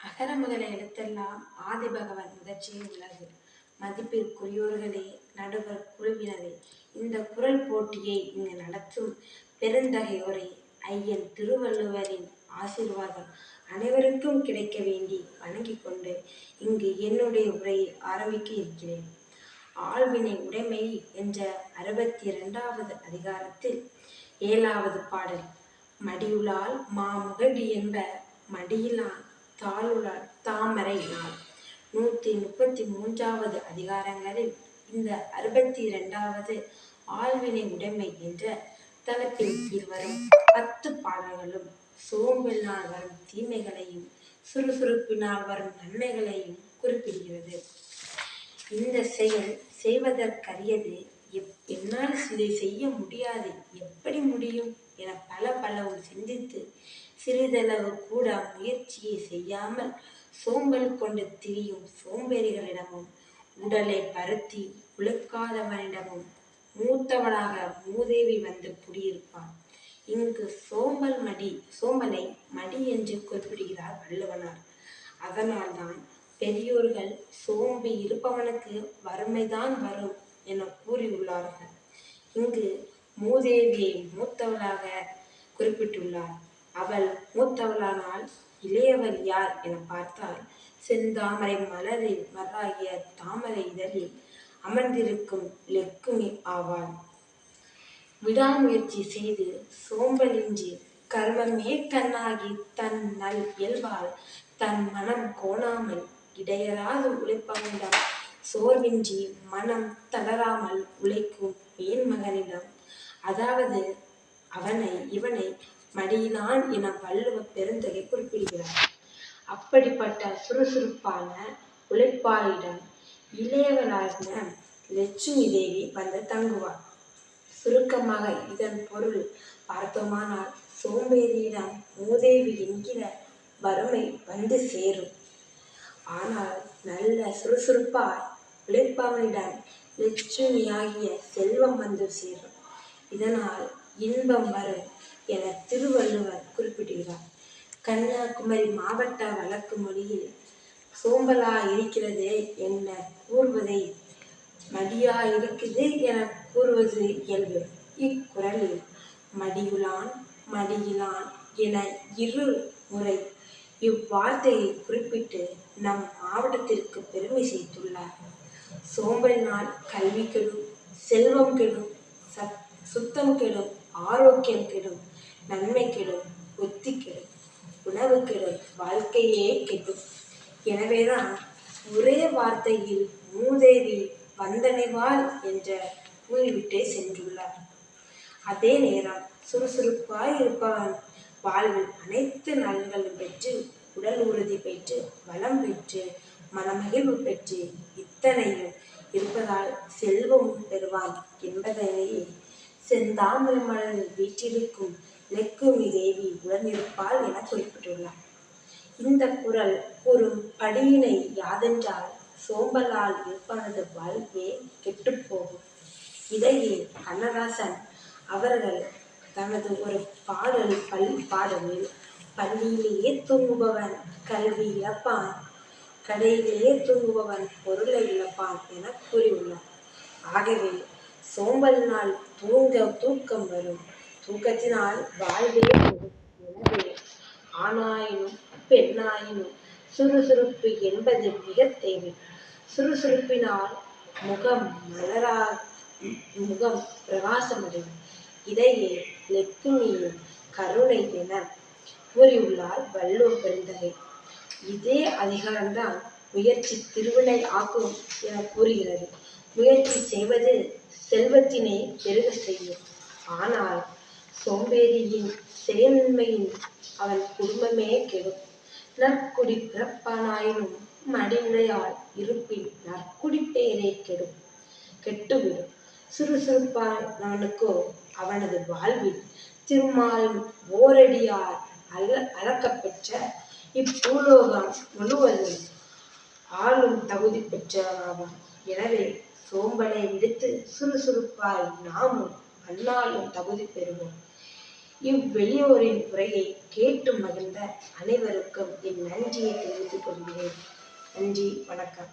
அகர முதல எழுத்தெல்லாம் ஆதிபகவன் முதற்றே உள்ளது மதிப்பிற்குரியோர்களே நடுவர் குழுவினரே இந்த குரல் போட்டியை இங்கு நடத்தும் பெருந்தகையோரை ஐயன் திருவள்ளுவரின் ஆசீர்வாதம் அனைவருக்கும் கிடைக்க வேண்டி வணங்கிக் கொண்டு இங்கு என்னுடைய உரையை ஆரம்பிக்க இருக்கிறேன். ஆழ்வினை உடைமை என்ற அறுபத்தி இரண்டாவது அதிகாரத்தில் ஏழாவது பாடல் மடியுளால் மாமுகடி என்ப மடியிலான் தாளுளால் தாமரை நாள் நூற்றி முப்பத்தி மூன்றாவது அதிகாரங்களில் இந்த அறுபத்தி இரண்டாவது ஆழ்வினை உடைமை என்ற தலைப்பில் இருவரும் பத்து பாடல்களும் சோம்பினால் வரும் தீமைகளையும் சுறுசுறுப்பினால் வரும் நன்மைகளையும் குறிப்பிடுகிறது. இந்த செயல் செய்வதற்கரியது எப் என்னால் இதை செய்ய முடியாது எப்படி முடியும் என பல பலவும் சிந்தித்து சிறிதளவு கூட முயற்சியை செய்யாமல் சோம்பல் கொண்டு திரியும் சோம்பேறிகளிடமும் உடலை பருத்தி உழுக்காதவனிடமும் மூத்தவளாக மூதேவி வந்து குடியிருப்பான். இங்கு சோம்பல் மடி சோம்பலை மடி என்று குறிப்பிடுகிறார் வள்ளுவனார். அதனால்தான் பெரியோர்கள் சோம்பி இருப்பவனுக்கு வறுமைதான் வரும் என கூறியுள்ளார்கள். இங்கு மூதேவியை மூத்தவளாக குறிப்பிட்டுள்ளார். அவள் மூத்தவளானால் இளையவர் யார் என பார்த்தால் செந்தாமரை மலரில் மலராகிய தாமரை இதழில் அமர்ந்திருக்கும் லெக்குமி ஆவாள். விடாமுயற்சி செய்து சோம்பலின்றி கர்மமே கண்ணாகி தன் நல் இயல்பால் தன் மனம் கோணாமல் இடையராது உழைப்பவனிடம் சோர்வின்றி மனம் தளராமல் உழைக்கும் மேன்மகனிடம் அதாவது அவனை இவனை மடியினான் என வள்ளுவ பெருந்தகை குறிப்பிடுகிறார். அப்படிப்பட்ட சுறுசுறுப்பான உழைப்பாளிடம் இளையவளாகின லட்சுமி தேவி வந்து தங்குவார் சுருக்கமாக இதன் பொருள் பார்த்தோமானால் சோம்பேறியிடம் மூதேவி என்கிற வறுமை வந்து சேரும். ஆனால் நல்ல சுறுசுறுப்பாய் உழைப்பவனிடம் லட்சுமியாகிய செல்வம் வந்து சேரும். இதனால் இன்பம் வரும். என திருவள்ளுவர் குறிப்பிடுகிறார். கன்னியாகுமரி மாவட்ட வழக்கு மொழியில் சோம்பலா இருக்கிறது என்ன கூறுவதை மடியா இருக்குது என கூறுவது இயல்பு. இக்குறளில் மடியுளான் மடியிலான் என இரு முறை இவ்வார்த்தையை குறிப்பிட்டு நம் மாவட்டத்திற்கு பெருமை சேர்த்துள்ளார். நாள் கல்வி கெடும் செல்வம் கெடும் சத் சுத்தம் கெடும் ஆரோக்கியம் கெடும் நன்மை கெடும் புத்தி கெடும் உணவு கெடும் வாழ்க்கையே கெடும். எனவேதான் ஒரே வார்த்தையில் மூதேவி வந்தனைவாள் என்ற கூறிவிட்டே சென்றுள்ளார். அதே நேரம் சுறுசுறுப்பாய் இருப்பவன் வாழ்வில் அனைத்து நலன்களும் பெற்று உடல் உறுதி பெற்று வளம் பெற்று மனமகிழ்வு பெற்று இத்தனையும் இருப்பதால் செல்வமும் பெறுவான் என்பதனையே செந்தாமரை மலர் வீற்றிருக்கும் லெக்குமி தேவி உடனிருப்பாள் என குறிப்பிட்டுள்ளார். இந்த குரல் கூறும் படியினை யாதென்றால் சோம்பலால் இருப்பனது வாழ்வே கெட்டுப்போகும். இதையே கண்ணதாசன் அவர்கள் தனது ஒரு பாடல் பள்ளி பாடலில் பள்ளியிலேயே தூங்குபவன் கல்வி இழப்பான் கடையிலேயே தூங்குபவன் பொருளை இழப்பான் என கூறியுள்ளார். ஆகவே சோம்பலினால் தூங்க தூக்கம் வரும். தூக்கத்தினால் வாழ்வே எனவே ஆணாயினும் பெண்ணாயினும் சுறுசுறுப்பு என்பது மிக தேவை. சுறுசுறுப்பினால் முகம் மலரா முகம் பிரகாசமடையும். இதையே லெக்குமியும் கருணை என கூறியுள்ளார் வள்ளுவர் பெருந்தகை. இதே அதிகாரம்தான் முயற்சி திருவினை ஆக்கும் என கூறுகிறது. முயற்சி செய்வது செல்வத்தினை பெருக செய்யும். ஆனால் சோம்பேறியின் செயலின்மையின் அவன் குடும்பமே கெடும். நற்குடி பிறப்பானாயினும் மடிநிலையால் இருப்பின் நற்குடி பெயரே கெடும். கெட்டுவிடும். சுறுசுறுப்பானவனுக்கோ அவனது வாழ்வில் திருமாலின் ஓரடியால் அல அளக்கப்பெற்ற இப்பூலோகம் முழுவதும் ஆளும் தகுதி பெற்றவனாவான். எனவே சோம்பலை விடுத்து சுறுசுறுப்பாய் நாமும் அந்நாளும் தகுதி பெறுவோம். இவ்வெளியோரின் உரையை கேட்டு மகிழ்ந்த அனைவருக்கும் என் நன்றியை தெரிவித்துக் கொள்கிறேன். நன்றி வணக்கம்.